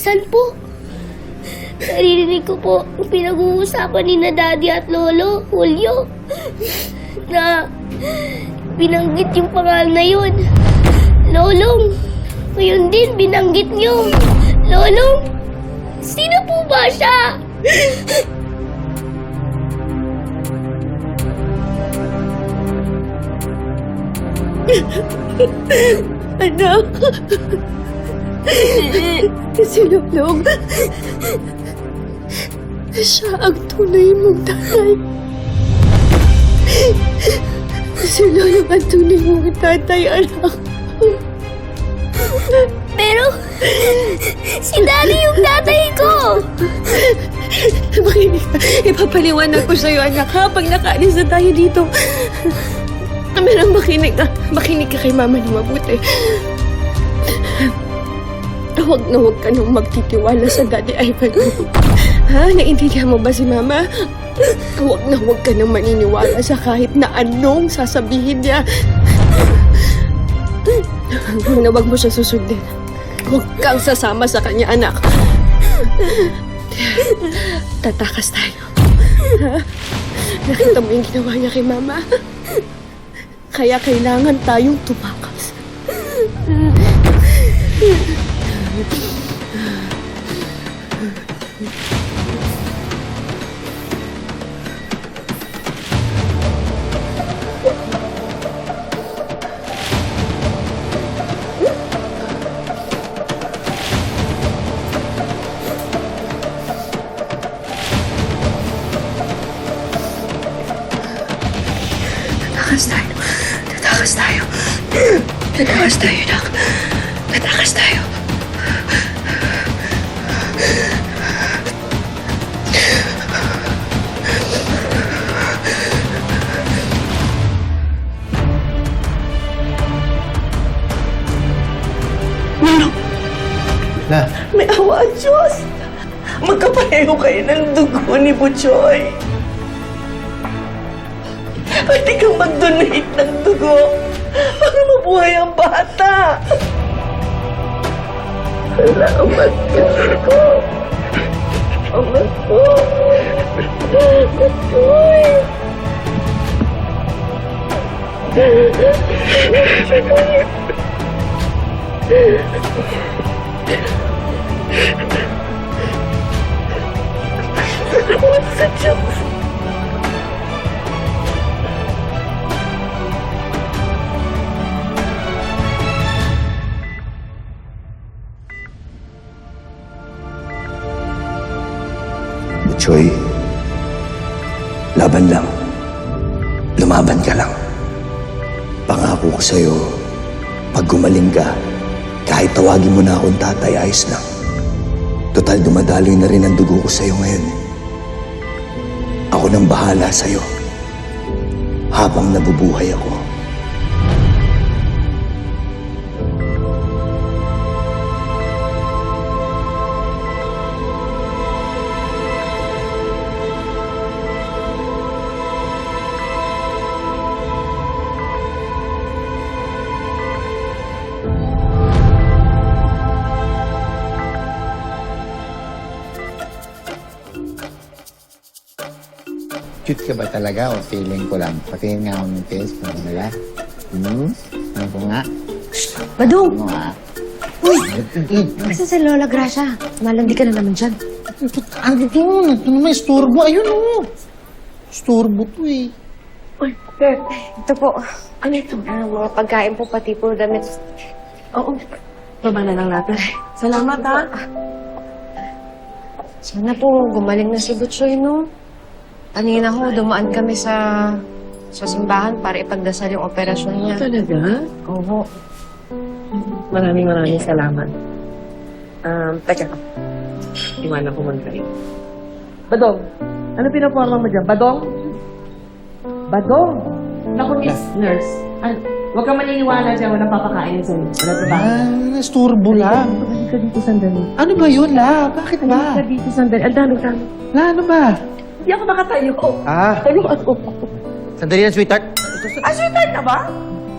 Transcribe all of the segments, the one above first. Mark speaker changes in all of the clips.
Speaker 1: Saan po? Naririnig ko po pinag-uusapan ni na Daddy at Lolo, Julio, na binanggit yung pangalan na yun. Lolong, ngayon din binanggit niyo. Lolong, sino po ba siya?
Speaker 2: Anak! Si Lolong. Siya ang tunay mong tatay. Si Lolong ang tunay mong tatay, anak.
Speaker 1: Pero, si Daddy yung tatay ko.
Speaker 2: Makinig ka. Ipapaliwanag ko sa'yo, anak, ha? Pag nakaalis na tayo dito. Pero makinig ka. Makinig ka kay mama na mabuti. Huwag na huwag ka nang magtitiwala sa daddy Ivan mo. Ha? Naintindihan mo ba si mama? Huwag na huwag ka nang maniniwala sa kahit na anong sasabihin niya. Huwag na huwag mo siya susundin. Huwag kang sasama sa kanya, anak. Tatakas tayo. Ha? Nakita mo yung ginawa niya kay Mama? Kaya kailangan tayong tumakas. Tatakas tayo. Tatakas tayo. Tatakas tayo, nak.
Speaker 3: Magkapareho kayo ng dugo ni Butchoy. Pwede kang mag-donate ng dugo para mabuhay ang bata. Salamat, ko. Anak ko. Butchoy. Salamat Diyos.
Speaker 4: Choy, laban lang. Lumaban ka lang. Pangako ko sa'yo, pag gumaling ka, kahit tawagin mo na akong tatay, ayos lang. Total, dumadaloy na rin ang dugo ko sa'yo ngayon. Ako nang bahala sa'yo. Habang nabubuhay ako.
Speaker 5: Cute ka ba talaga o feeling ko lang? Patingin nga ako ng face mo nila. Hmm? Ano ko nga?
Speaker 6: Badong!
Speaker 5: Ano nga?
Speaker 6: Kasi si Lola Gracia, malandi ka na naman dyan.
Speaker 5: Ano to? Ito naman, istorbo. Ayun o. Istorbo to eh.
Speaker 6: Ito po, ano ito? Ah, mga pagkain po, pati po damit. Oo, baba na lang natin.
Speaker 3: Salamat, ha?
Speaker 6: Sana po gumaling na si Butchoy, no? Kanina ho, dumaan kami sa sa simbahan para ipagdasal yung operasyon niya.
Speaker 3: Talaga?
Speaker 6: Oo.
Speaker 3: Maraming maraming salamat. Um, teka. Iwanan ko muna kayo. Badong, ano pinaporma mo dyan? Badong? Badong? Naku, miss nurse. Ano, huwag ka maniniwala dyan, walang papakain sa'yo. Wala ba?
Speaker 5: Ah, istorbo lang.
Speaker 3: Hindi ka dito sandali.
Speaker 5: Ano ba yun, La? Bakit
Speaker 3: Hindi
Speaker 5: ba?
Speaker 3: ka dito sandali. Ang dami dami.
Speaker 5: La, ano ba?
Speaker 3: Hindi ako makatayo.
Speaker 5: Ah,
Speaker 3: Ano ako?
Speaker 5: sandali yan, sweetheart.
Speaker 3: Ah, sweetheart na ba?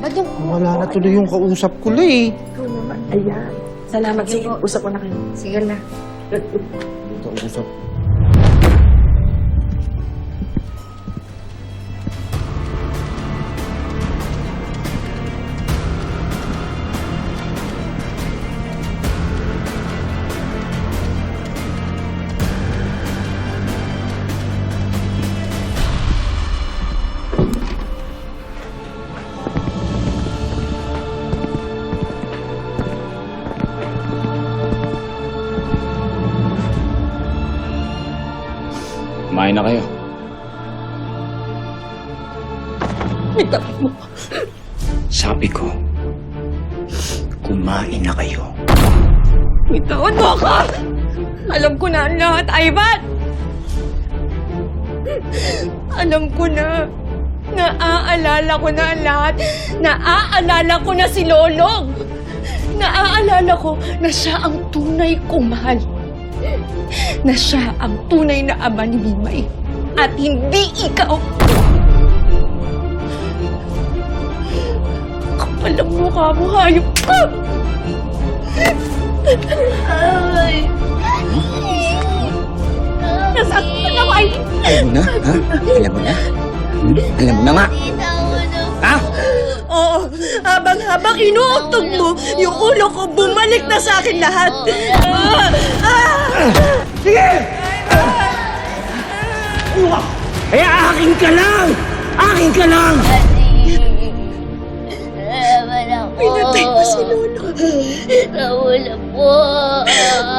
Speaker 6: Badong,
Speaker 5: Wala na tuloy yung kausap ko, La eh.
Speaker 3: Ikaw naman. Ayan. Salamat. Sige, usap ko na kayo.
Speaker 6: Sige na.
Speaker 5: Ito, usap.
Speaker 7: Kumain na kayo. Sabi ko, kumain na kayo.
Speaker 2: Bitawan mo ako! Alam ko na ang lahat, Ivan! Alam ko na. Naaalala ko na ang lahat. Naaalala ko na si Lolong. Naaalala ko na siya ang tunay kong mahal. Na siya ang tunay na ama ni Mimay. At hindi ikaw. Kapal ang mukha mo, hayop ka!
Speaker 1: Ay.
Speaker 2: Nasaktan ako, Ivan!
Speaker 5: Alam mo na, ha? Alam mo na? Hmm? Alam mo na nga.
Speaker 1: Na
Speaker 5: Ha?
Speaker 2: Oo, habang-habang inuutog mo, yung ulo ko bumalik na sa akin lahat. Ah! Ah!
Speaker 7: Eh, akin ka lang! Akin ka lang!
Speaker 2: Pinatay mo si Lolo.
Speaker 1: Nawala po.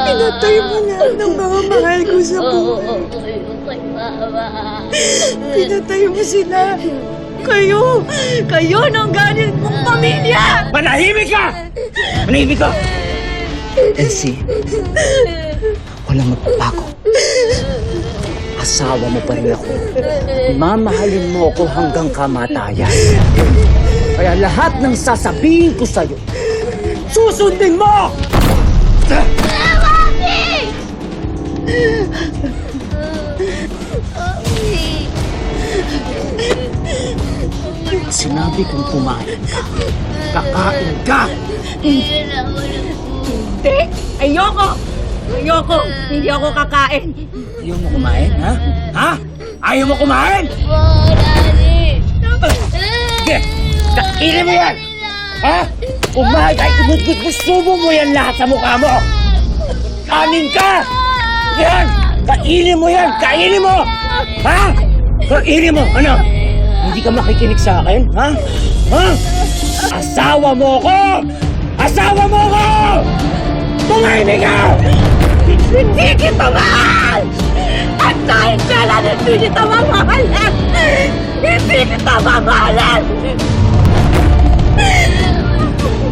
Speaker 2: Pinatay mo lahat ng mga mahal ko sa buhay. Pinatay mo sila. Kayo! Kayo nang ganin mong pamilya!
Speaker 7: Manahimik ka! Manahimik ka!
Speaker 5: Elsie, walang magbabago. Asawa mo pa rin ako. Mamahalin mo ako hanggang kamatayan. Kaya lahat ng sasabihin ko sa'yo, susundin mo! Sinabi kong kumain ka. Kakain ka!
Speaker 2: Hindi! Ayoko! Ayoko! Hindi ako kakain.
Speaker 7: Ayaw mo kumain, ha? Ha? Ayaw mo kumain?
Speaker 1: Po, Daddy.
Speaker 7: Sige! Kainin mo yan! Ha? Kumain ay inugod mo, subo mo yan lahat sa mukha mo! Kanin ka! Yan! Kainin mo yan! Kainin mo! Ha? Kainin mo! Ano? Hindi ka makikinig sa akin? Ha? Ha? Asawa mo ko! Asawa mo ko! Tumahimik ka!
Speaker 2: Hindi kita mahal! At dahil kailan hindi kita mamahalan! Hindi kita mamahalan!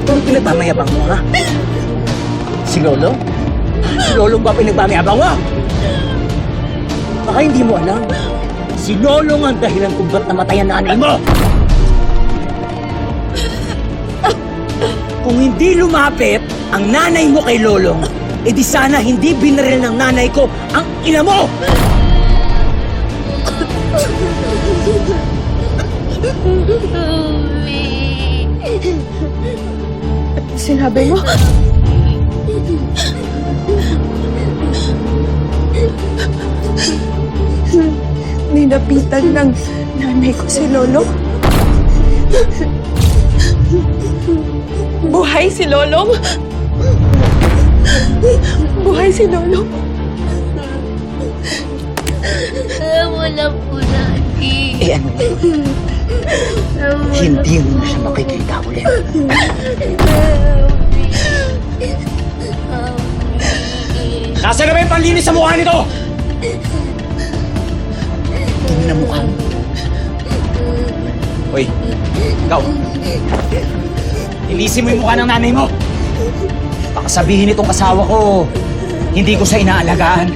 Speaker 7: Ano pinagmamayabang mo, ha? Si Lolo? Si Lolo ba pinagmamayabang mo? Baka hindi mo alam. Si Lolo ang dahilan kung ba't namatay ang nanay mo. Kung hindi lumapit ang nanay mo kay Lolong, edi sana hindi binaril ng nanay ko ang ina mo!
Speaker 2: Sinabi mo? Ninapitan ng nanay ko si Lolo? Buhay si Lolong? Buhay si Lolong?
Speaker 1: Wala po, Daddy.
Speaker 5: Eh ano, hindi mo na siya makikita ulit.
Speaker 7: Nasaan na ba yung panlinis sa mukha nito?
Speaker 5: Tingnan na mukha mo.
Speaker 7: Hoy, ikaw. Ilisin mo yung mukha ng nanay mo. Baka sabihin itong asawa ko, hindi ko siya inaalagaan.